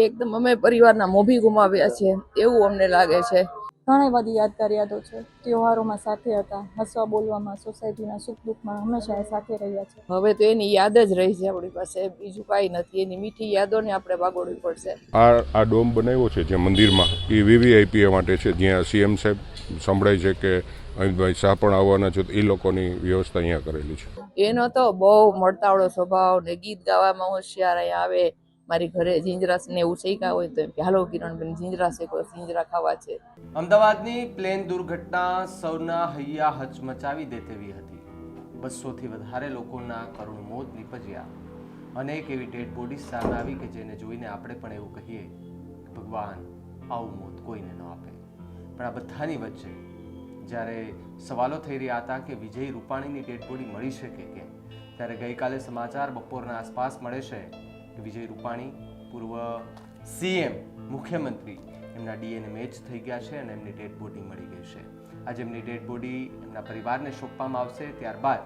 એકદમ અમે પરિવારના મોભી ગુમાવ્યા છે એવું અમને લાગે છે. ઘણી બધી યાદગાર યાદો છે. તહેવારોમાં સાથે હતા હસવા બોલવામાં સોસાયટીના સુખ દુઃખમાં હંમેશા એ સાથે રહ્યા છે. હવે તો એની યાદ જ રહી છે આપણી પાસે બીજું કાંઈ નથી એની મીઠી યાદોને આપણે વાગોડવી પડશે. આ આ ડોમ બનાવ્યો છે જે મંદિરમાં એ વીવીઆઈપી માટે છે જ્યાં સીએમ સાહેબ સંભળાય છે કે અમિતભાઈ શાહ પણ આવવાના છે એ લોકોની વ્યવસ્થા અહીંયા કરેલી છે. એનો તો બહુ મળતાવડો સ્વભાવ ને ગીત ગાવામાં હોશિયાર અહીંયા આવે. મારી ઘરે જીંજરા ને એવું શેકા હોય તો કે, હાલો કિરણબેન, જીંજરા શેકો, જીંજરા ખાવા છે. અમદાવાદની પ્લેન દુર્ઘટના સૌના હૈયા હચમચાવી દે તેવી હતી. બસોથી વધારે લોકોના કરુણ મોત નીપજ્યા. અનેક એવી ડેડ બોડી સામે આવી કે જેને જોઈને આપણે પણ એવું કહીએ કે ભગવાન, આવું મોત કોઈને ન આપે. પણ આ બધાની વચ્ચે જ્યારે સવાલો થઈ રહ્યા હતા કે વિજય રૂપાણીની ડેડ બોડી મળી શકે કે, ત્યારે ગઈકાલે સમાચાર બપોરના આસપાસ મળે છે વિજય રૂપાણી, પૂર્વ સીએમ, મુખ્યમંત્રી. એમના ડીએનએ મેચ થઈ ગયા છે અને એમની ડેડ બોડી મળી ગઈ છે. આજે એમની ડેડ બોડી એમના પરિવારને સોંપવામાં આવશે. ત્યારબાદ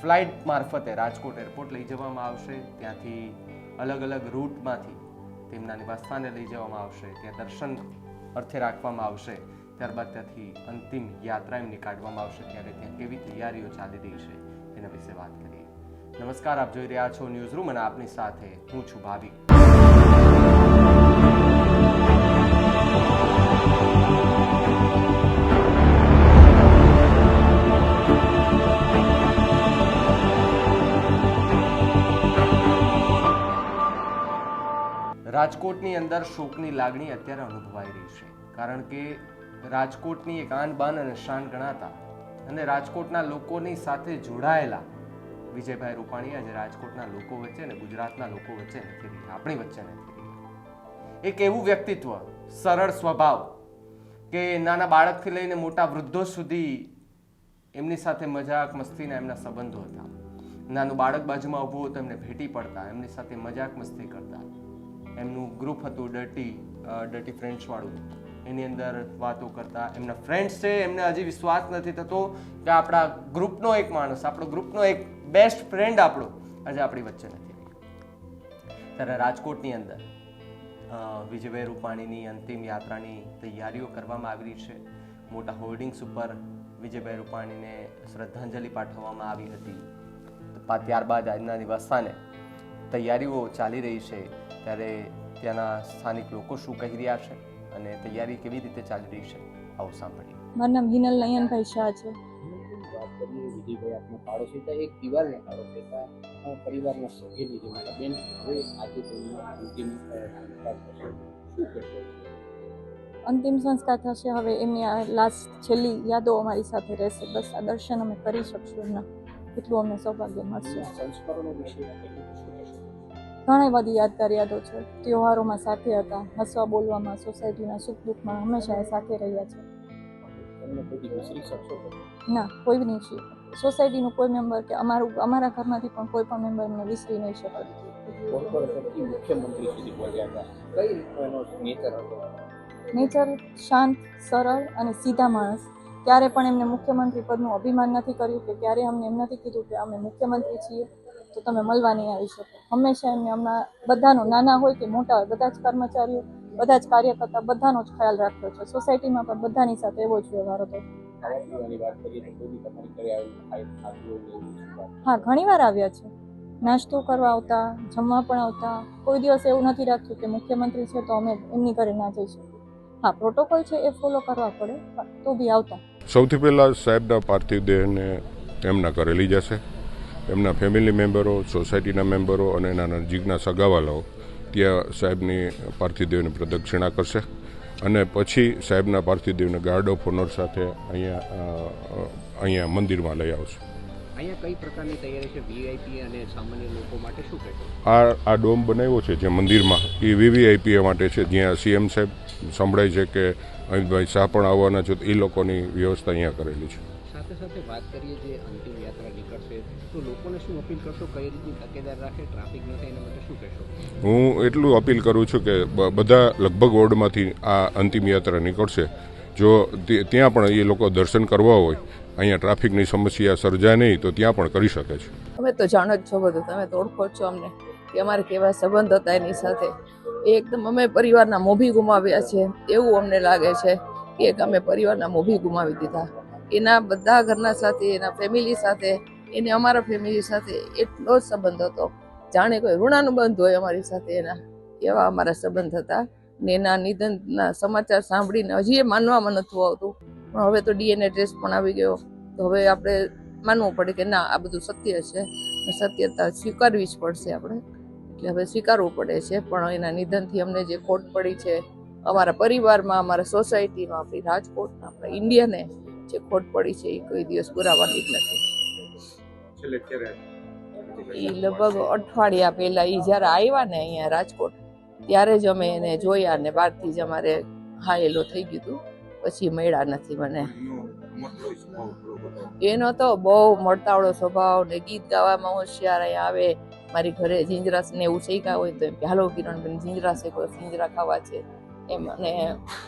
ફ્લાઇટ મારફતે રાજકોટ એરપોર્ટ લઈ જવામાં આવશે. ત્યાંથી અલગ અલગ રૂટમાંથી તેમના નિવાસસ્થાને લઈ જવામાં આવશે. ત્યાં દર્શન અર્થે રાખવામાં આવશે. ત્યારબાદ ત્યાંથી અંતિમ યાત્રા એમની કાઢવામાં આવશે. ત્યારે ત્યાં કેવી તૈયારીઓ ચાલી રહી છે, તેના વિશે વાત કરીએ. નમસ્કાર, આપ જોઈ રહ્યા છો ન્યૂઝ રૂમ અને આપની સાથે હું છું ભાવિક. રાજકોટની અંદર શોકની લાગણી અત્યારે અનુભવાઈ રહી છે, કારણ કે રાજકોટની એક આન બાન અને શાન ગણાતા અને રાજકોટના લોકોની સાથે જોડાયેલા વિજયભાઈ રૂપાણી આજે રાજકોટના લોકો વચ્ચે અને ગુજરાતના લોકો વચ્ચે નથી રહ્યા આપણી વચ્ચે નથી રહ્યા એક એવું વ્યક્તિત્વ, સરળ સ્વભાવ કે નાના બાળકથી લઈને મોટા વૃદ્ધો સુધી એમની સાથે મજાક મસ્તીના એમના સંબંધો હતા. નાનું બાળક બાજુમાં ઊભું હતું એમને ભેટી પડતા, એમની સાથે મજાક મસ્તી કરતા. એમનું ગ્રુપ હતું ડર્ટી ડર્ટી ફ્રેન્ડ્સ વાળું. એની અંદર વાતો કરતા, એમના ફ્રેન્ડ્સ છે, એમને હજી વિશ્વાસ નથી થતો કે આપણા ગ્રુપનો એક માણસ, આપણો ગ્રુપનો એક બેસ્ટ ફ્રેન્ડ આપણો આજે આપણી વચ્ચે નથી ત્યારે રાજકોટની અંદર વિજયભાઈ રૂપાણીની અંતિમ યાત્રાની તૈયારીઓ કરવામાં આવી રહી છે. મોટા હોર્ડિંગ્સ ઉપર વિજયભાઈ રૂપાણીને શ્રદ્ધાંજલિ પાઠવવામાં આવી હતી. ત્યારબાદ આજના દિવસાને તૈયારીઓ ચાલી રહી છે. ત્યારે ત્યાંના સ્થાનિક લોકો શું કહી રહ્યા છે? અને તૈયારી કેવી રીતે ચાલી રહી છે? આવું સાંભળીએ. મારું નામ હિનલ નયનભાઈ શાહ છે. વાત કરીએ વિજયભાઈ આપના પાડોશી હતા. એક દિવાલના પાડોશી પરિવારના સભ્યની જેમ હતા બેન હવે આજે તેમનો અંતિમ સંસ્કાર થશે. અંતિમ સંસ્કાર થશે. હવે એમની આ લાસ્ટ છેલ્લી યાદો અમારી સાથે રહેશે. બસ આ દર્શન અમે કરી શકશું એમના. એટલું અમને સૌભાગ્ય મળશે. સંસ્કારોનો વિષય ઘણી બધી યાદગાર યાદો છે. તહેવારોમાં સાથે હતા. હસવા બોલવામાં સોસાયટીના સુખ દુઃખમાં હંમેશા એ સાથે રહ્યા છે. ના કોઈ નહીં છે સોસાયટીનું કોઈ મેમ્બર કે અમારું અમારા ઘરમાંથી પણ કોઈ પણ મેમ્બર એમને વિસરી નહીં શકે. કોર્પોરેટરથી મુખ્યમંત્રી સુધી પહોંચ્યા હતા. કઈ રીતનો એનો નેચર નેચર શાંત સરળ અને સીધા માણસ. ક્યારે પણ એમને મુખ્યમંત્રી પદનું અભિમાન નથી કર્યું કે ક્યારે અમને એમ નથી કીધું કે અમે મુખ્યમંત્રી છીએ. તો તમે મળવાની આવી શકો. હંમેશા એમને હમણાં બધાનો નાના હોય કે મોટા હોય બધા જ કર્મચારીઓ બધા જ કાર્યકર્તા બધાનો જ ખ્યાલ રાખ્યો છે. સોસાયટીમાં પણ બધાની સાથે એવો જ વ્યવહાર હતો. હા ઘણી વાર આવ્યા છે. નાસ્તો કરવા આવતા જમવા પણ આવતા. કોઈ દિવસ એવું નથી રાખ્યું કે મુખ્યમંત્રી છે તો અમે એમની ઘરે ના જઈ શકીએ. હા પ્રોટોકોલ છે એ ફોલો કરવા પડે તો બી આવતા. સૌથી પહેલાં સાહેબના પાર્થિવ દેહને એમના ઘરે લઈ જશે. એમના ફેમિલી મેમ્બરો સોસાયટીના મેમ્બરો અને એના નજીકના સગાવાલાઓ ત્યાં સાહેબની પાર્થિવદેવની પ્રદક્ષિણા કરશે. અને પછી સાહેબના પાર્થિવદેવને ગાર્ડ ઓફ ઓનર સાથે અહીંયા અહીંયા મંદિરમાં લઈ આવશે. અહીંયા કઈ પ્રકારની તૈયારી છે? વીઆઈપી અને સામાન્ય લોકો માટે શું કહેશો આ આ ડોમ બનાવ્યો છે જે મંદિરમાં. એ વીવીઆઈપી માટે છે. જ્યાં સીએમ સાહેબ સંભળાય છે કે અમિતભાઈ શાહ પણ આવવાના છે. તો એ લોકોની વ્યવસ્થા અહીંયા કરેલી છે. સાથે સાથે વાત કરીએ જે અંતિમ તો લોકોને શું અપીલ કરશો? કઈ રીતની તકેદાર રાખે? ટ્રાફિક ન થાય એના માટે શું કહેશો? હું એટલું અપીલ કરું છું કે બ- બધા લગભગ વોર્ડમાંથી આ અંતિમ યાત્રા નીકળશે. જો ત્યાં પણ એ લોકો દર્શન કરવા હોય અહીંયા ટ્રાફિકની સમસ્યા સર્જાય નહીં તો ત્યાં પણ કરી શકે છે. અમે તો જાણો જ છો બધું તમે તો ઓળખો છો અમને કે અમારે કેવા સંબંધ હતા એની સાથે. એકદમ અમે પરિવારના મોભી ગુમાવ્યા છે એવું અમને લાગે છે કે એક અમે પરિવારના મોભી ગુમાવી દીધા. એના બધા ઘરના સાથે એના ફેમિલી સાથે એને અમારા ફેમિલી સાથે એટલો જ સંબંધ હતો. જાણે કોઈ ઋણાનુબંધ હોય અમારી સાથે એના, એવા અમારા સંબંધ હતા. ને એના નિધનના સમાચાર સાંભળીને હજી એ માનવામાં નહોતું આવતું. પણ હવે તો ડીએનએ ટેસ્ટ પણ આવી ગયો. તો હવે આપણે માનવું પડે કે ના, આ બધું સત્ય છે. સત્યતા સ્વીકારવી જ પડશે આપણે. એટલે હવે સ્વીકારવું પડે છે. પણ એના નિધનથી અમને જે ખોટ પડી છે, અમારા પરિવારમાં, અમારા સોસાયટીમાં આપણી રાજકોટમાં, આપણા ઇન્ડિયાને જે ખોટ પડી છે, એ કોઈ દિવસ પુરાવાની જ નથી. છેલ્લે ક્યારે એ લગભગ અઠવાડિયા પહેલા એ જ્યારે આવ્યા ને અહીંયા રાજકોટ, ત્યારે જ અમે એને જોયા ને બહારથી જ અમારે હાયેલો થઈ ગયું પછી મળ્યા નથી મને. એનો તો બહુ મળતાવળો સ્વભાવ ને ગીત ગાવામાં હોશિયાર આવે. મારી ઘરે જીંજરા ને એવું શેખા હોય તો એમ કે, હાલો કિરણબેન જીંજરા શેકો જીંજરા ખાવા છે? એમ અને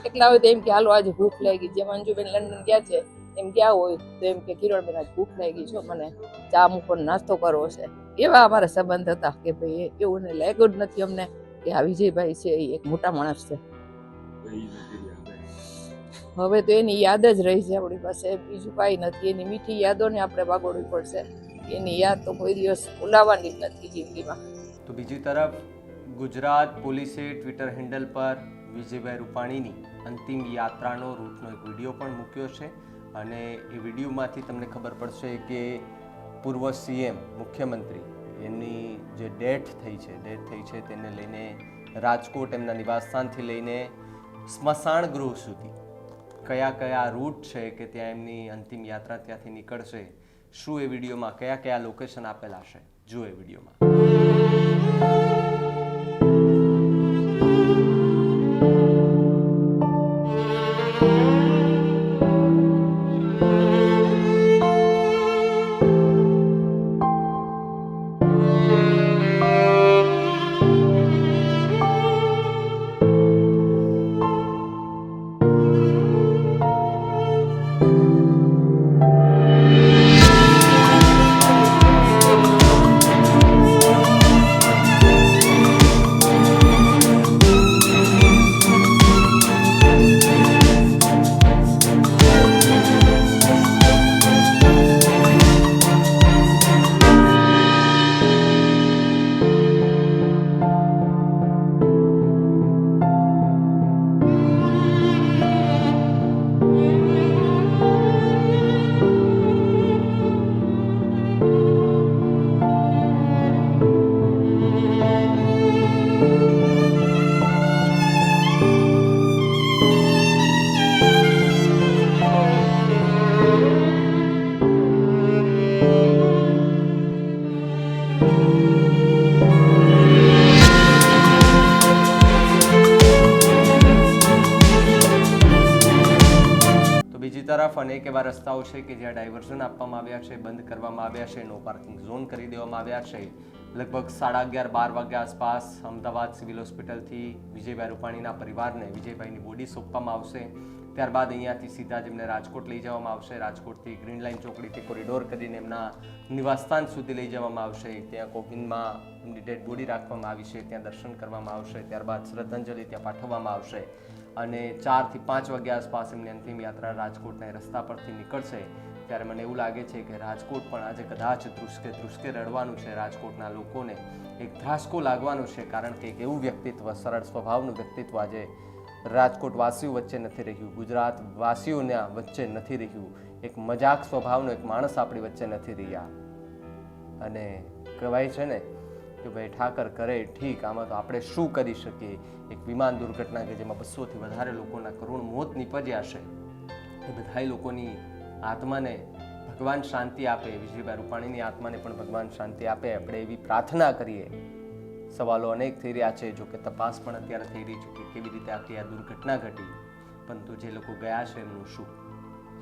એકલા હોય તો એમ કે, હાલો, આજે ભૂખ લાગી. જે મંજુબેન લંડન ગયા છે એમ ગયા હોય તો એમ કે કિરણબેન આજ ભૂખ લાગી છો, મને ચા મૂકો નાસ્તો કરવો છે. એવા અમારા સંબંધ હતા કે ભાઈ એવું ને લાગ્યું જ નથી અમને કે આ વિજયભાઈ છે, એ એક મોટા માણસ છે. હવે તો એની યાદ જ રહી છે આપણી પાસે. બીજું કાંઈ નથી. એની મીઠી યાદોને આપણે વાગોડવી પડશે. એની યાદ તો કોઈ દિવસ ભૂલાવાની જ નથી જિંદગીમાં. તો બીજી તરફ, ગુજરાત પોલીસે ટ્વિટર હેન્ડલ પર વિજયભાઈ રૂપાણીની અંતિમ યાત્રાનો રૂટનો એક વીડિયો પણ મૂક્યો છે. અને એ વિડીયોમાંથી તમને ખબર પડશે કે પૂર્વ સીએમ, મુખ્યમંત્રી એમની જે ડેથ થઈ છે, ડેથ થઈ છે તેને લઈને રાજકોટ એમના નિવાસસ્થાનથી લઈને સ્મશાન ગૃહ સુધી કયા કયા રૂટ છે કે ત્યાં એમની અંતિમ યાત્રા ત્યાંથી નીકળશે, શું એ વિડીયોમાં કયા કયા લોકેશન આપેલા છે, જુઓ એ વિડીયોમાં. તો અને એક એવા રસ્તાઓ છે કે જ્યાં ડાયવર્ઝન આપવામાં આવ્યા છે, બંધ કરવામાં આવ્યા છે, નો પાર્કિંગ ઝોન કરી દેવામાં આવ્યા છે. લગભગ સાડા અગિયાર, બાર વાગ્યા આસપાસ અમદાવાદ સિવિલ હોસ્પિટલથી વિજયભાઈ રૂપાણીના પરિવારને વિજયભાઈની બોડી સોંપવામાં આવશે. ત્યારબાદ અહીંયાથી સીધા જ એમને રાજકોટ લઈ જવામાં આવશે. રાજકોટથી ગ્રીન લાઇન ચોકડીથી કોરિડોર કરીને એમના નિવાસસ્થાન સુધી લઈ જવામાં આવશે. ત્યાં કોકિનમાં એમની ડેડ બોડી રાખવામાં આવી છે, ત્યાં દર્શન કરવામાં આવશે. ત્યારબાદ શ્રદ્ધાંજલિ ત્યાં પાઠવવામાં આવશે. અને ચારથી પાંચ વાગ્યા આસપાસ એમની અંતિમ યાત્રા રાજકોટના રસ્તા પરથી નીકળશે. ત્યારે મને એવું લાગે છે કે રાજકોટ પણ આજે કદાચ ધ્રુસકે ધ્રુસકે રડવાનું છે. રાજકોટના લોકોને એક ધ્રાસકો લાગવાનો છે કારણ કે એક એવું વ્યક્તિત્વ, સરળ સ્વભાવનું વ્યક્તિત્વ આજે રાજકોટ વાસીઓ વચ્ચે નથી રહ્યું. ગુજરાત વાસીઓના વચ્ચે નથી રહ્યું. એક મજાક સ્વભાવનો એક માણસ આપણી વચ્ચે નથી રહ્યા. અને કહેવાય છે ને કે ભાઈ ઠાકર કરે, ઠીક, આમાં તો આપણે શું કરી શકીએ? એક વિમાન દુર્ઘટના કે જેમાં બસોથી વધારે લોકોના કરુણ મોત નીપજ્યા છે એ બધા લોકોની આત્માને ભગવાન શાંતિ આપે. વિજયભાઈ રૂપાણીની આત્માને પણ ભગવાન શાંતિ આપે. આપણે એવી પ્રાર્થના કરીએ. સવાલો અનેક થઈ રહ્યા છે. જો કે તપાસ પણ અત્યારે થઈ રહી છે કે કેવી રીતે આખી આ દુર્ઘટના ઘટી. પરંતુ જે લોકો ગયા છે એમનું શું?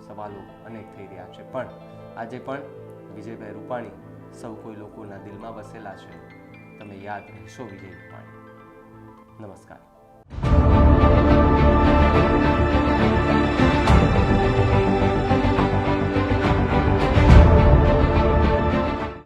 સવાલો અનેક થઈ રહ્યા છે. પણ આજે પણ વિજયભાઈ રૂપાણી સૌ કોઈ લોકોના દિલમાં વસેલા છે. તમે યાદ રહેશો વિજય રૂપાણી નમસ્કાર.